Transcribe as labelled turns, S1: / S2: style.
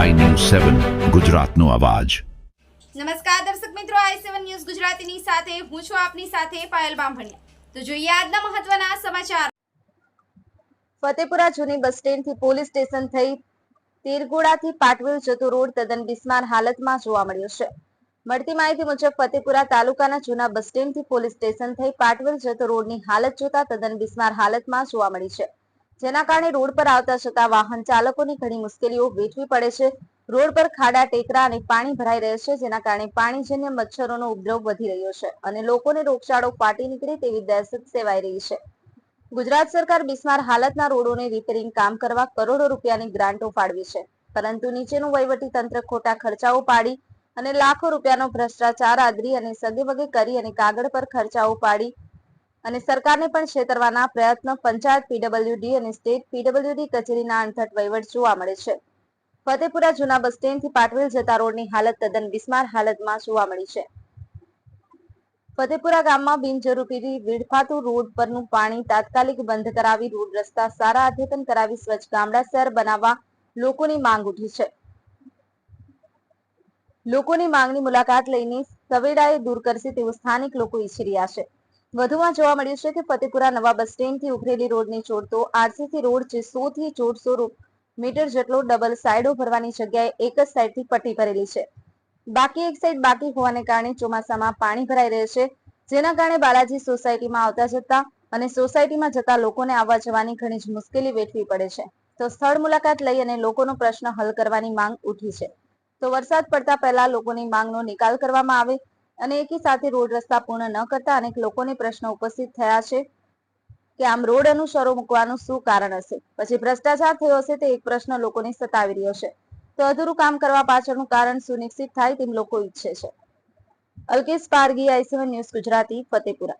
S1: સેવન ગુજરાતનો અવાજ.
S2: નમસ્કાર દર્શક મિત્રો આઈ સેવન ન્યૂઝ ગુજરાતીની સાથે હું છું આપની સાથે પાયલ બામભણિયા. તો જોઈએ આજના મહત્વના સમાચાર.
S3: ફતેપુરા જૂની બસ સ્ટેન્ડથી પોલીસ સ્ટેશન થઈ તીરગોડાથી પાટવેલ જતો રોડ તદ્દન બિસ્માર હાલતમાં જોવા મળ્યો છે. મળતી માહિતી મુજબ ફતેપુરા તાલુકાના જૂના બસ સ્ટેન્ડથી પોલીસ સ્ટેશન થઈ પાટવેલ જતો રોડની હાલત જોતા તદ્દન બિસ્માર હાલતમાં જોવા મળી છે. જેના કારણે રોડ પર આવતા જતા વાહન ચાલકોની ઘણી મુશ્કેલીઓ વેઠવી પડે છે. રોડ પર ખાડા, ટેકરા અને પાણી ભરાઈ રહે છે, જેના કારણે પાણીજન્ય મચ્છરોનો ઉપદ્રવ વધી રહ્યો છે અને લોકોને રોગચાળો ફાટી નીકળે તેવી દહેશત સેવાઈ રહી છે. ગુજરાત સરકાર બિસ્માર હાલતના રોડોને રિપેરિંગ કામ કરવા કરોડો રૂપિયાની ગ્રાન્ટો ફાળવી છે. પરંતુ નીચેનું વહીવટી તંત્ર ખોટા ખર્ચાઓ પાડી અને લાખો રૂપિયાનો ભ્રષ્ટાચાર આદરી અને સગેવગે કરી અને કાગળ પર ખર્ચાઓ પાડી અને સરકારને પણ છેતરવાના પ્રયત્ન પંચાયત પીડબ્લ્યુડી અને સ્ટેટ પીડબ્લ્યુડી કચેરીના અણથટ વહીવટ જોવા મળે છે. ફતેપુરા જૂના બસ સ્ટેન્ડથી પાટવેલ જતા રોડની હાલત તદ્દન બિસ્માર હાલતમાં જોવા મળી છે. ફતેપુરા ગામમાં બિનજરૂરી વીડફાતું રોડ પરનું પાણી તાત્કાલિક બંધ કરાવી રોડ રસ્તા સારા અદ્યતન કરાવી સ્વચ્છ ગામડા શહેર બનાવવા લોકોની માંગ ઉઠી છે. લોકોની માંગની મુલાકાત લઈને સવેડાએ દૂર કરશે તેવું સ્થાનિક લોકો ઈચ્છી રહ્યા છે. વધુમાં જોવા મળ્યું છે કે ફતેપુરા નવા બસ સ્ટેન્ડથી ઉભરેલી રોડને જોડતો આરસીસી રોડ જે સો થી દોઢસો મીટર જેટલો ડબલ સાઈડો ભરવાની જગ્યાએ એક જ સાઈડથી પટ્ટી ભરેલી છે. બાકી એક સાઈડ બાકી હોવાને કારણે ચોમાસામાં પાણી ભરાઈ રહે છે, જેના કારણે બાલાજી સોસાયટીમાં આવતા જતા અને સોસાયટીમાં જતા લોકોને આવવા જવાની ઘણી જ મુશ્કેલી વેઠવી પડે છે. તો સ્થળ મુલાકાત લઈ અને લોકોનો પ્રશ્ન હલ કરવાની માંગ ઉઠી છે. તો વરસાદ પડતા પહેલા લોકોની માંગનો નિકાલ કરવામાં આવે અને એકી સાથે રોડ રસ્તા પૂર્ણ ન કરતા અનેક લોકોને પ્રશ્નો ઉપસ્થિત થયા છે કે આમ રોડ અનુસરો મૂકવાનું શું કારણ હશે? પછી ભ્રષ્ટાચાર થયો હશે તે એક પ્રશ્ન લોકોને સતાવી રહ્યો છે. તો અધૂરું કામ કરવા પાછળનું કારણ સુનિશ્ચિત થાય તેમ લોકો ઈચ્છે છે. Alkesh Pargi I C one news Gujarati, Fatepura.